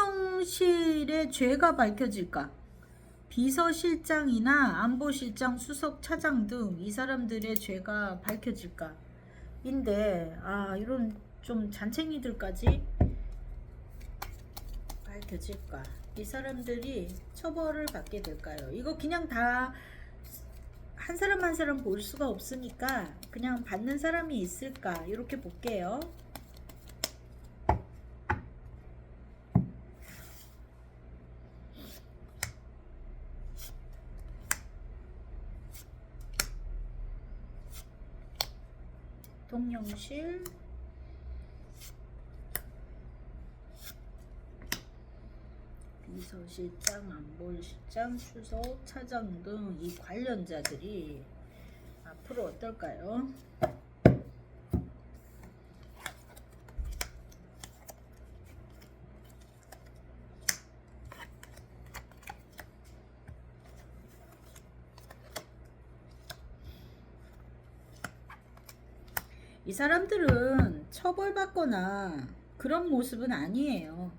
대통령실의 죄가 밝혀질까? 비서실장이나 안보실장, 수석 차장 등 이 사람들의 죄가 밝혀질까? 인데 아 이런 좀 잔챙이들까지 밝혀질까? 이 사람들이 처벌을 받게 될까요? 이거 그냥 다 한 사람 한 사람 볼 수가 없으니까 그냥 받는 사람이 있을까? 이렇게 볼게요. 대통령실 비서실장, 안보실장, 수석, 차장 등 이 관련자들이 앞으로 어떨까요? 이 사람들은 처벌받거나 그런 모습은 아니에요.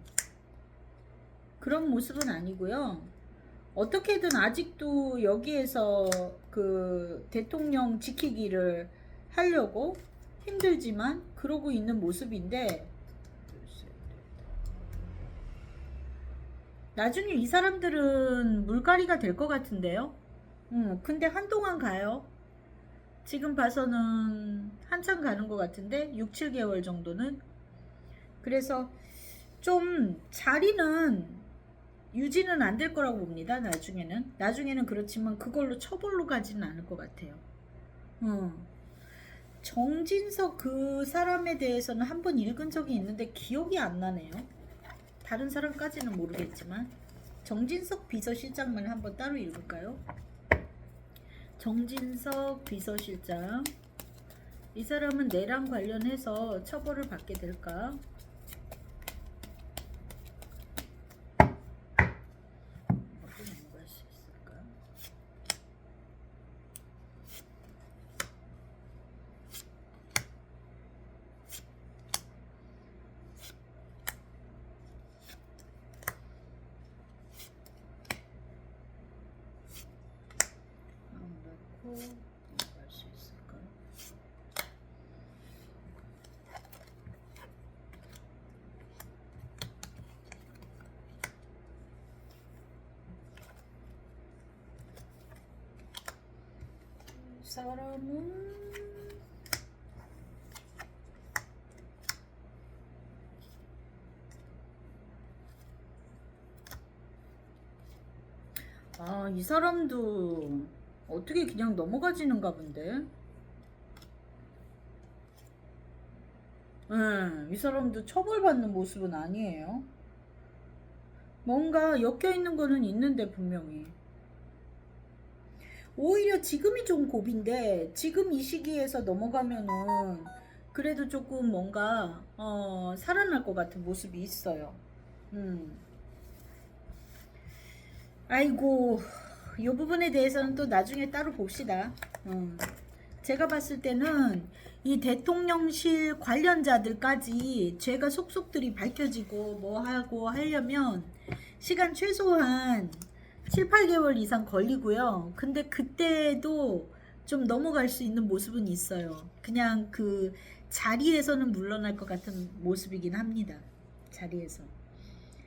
그런 모습은 아니고요. 어떻게든 아직도 여기에서 그 대통령 지키기를 하려고 힘들지만 그러고 있는 모습인데 나중에 이 사람들은 물갈이가 될 것 같은데요. 음, 근데 한동안 가요. 지금 봐서는 한참 가는 것 같은데 6, 7개월 정도는 그래서 좀 자리는 유지는 안 될 거라고 봅니다. 나중에는 나중에는 그렇지만 그걸로 처벌로 가지는 않을 것 같아요. 어. 정진석 그 사람에 대해서는 한 번 읽은 적이 있는데 기억이 안 나네요. 다른 사람까지는 모르겠지만 정진석 비서실장만 한번 따로 읽을까요? 정진석 비서실장 이 사람은 내랑 관련해서 처벌을 받게 될까? 어디 넘어갈 수 있을까? 마음 넣고 넘어갈 수 있을까? 이 사람은 아, 이 사람도 어떻게 그냥 넘어가지는가 본데. 예, 이 사람도 처벌받는 모습은 아니에요. 뭔가 엮여 있는 거는 있는데 분명히. 오히려 지금이 좀 고비인데 지금 이 시기에서 넘어가면은 그래도 조금 뭔가 어, 살아날 것 같은 모습이 있어요. 음. 아이고, 이 부분에 대해서는 또 나중에 따로 봅시다. 음. 제가 봤을 때는 이 대통령실 관련자들까지 죄가 속속들이 밝혀지고 뭐 하고 하려면 시간 최소한 7, 8개월 이상 걸리고요. 근데 그때도 좀 넘어갈 수 있는 모습은 있어요. 그냥 그 자리에서는 물러날 것 같은 모습이긴 합니다. 자리에서.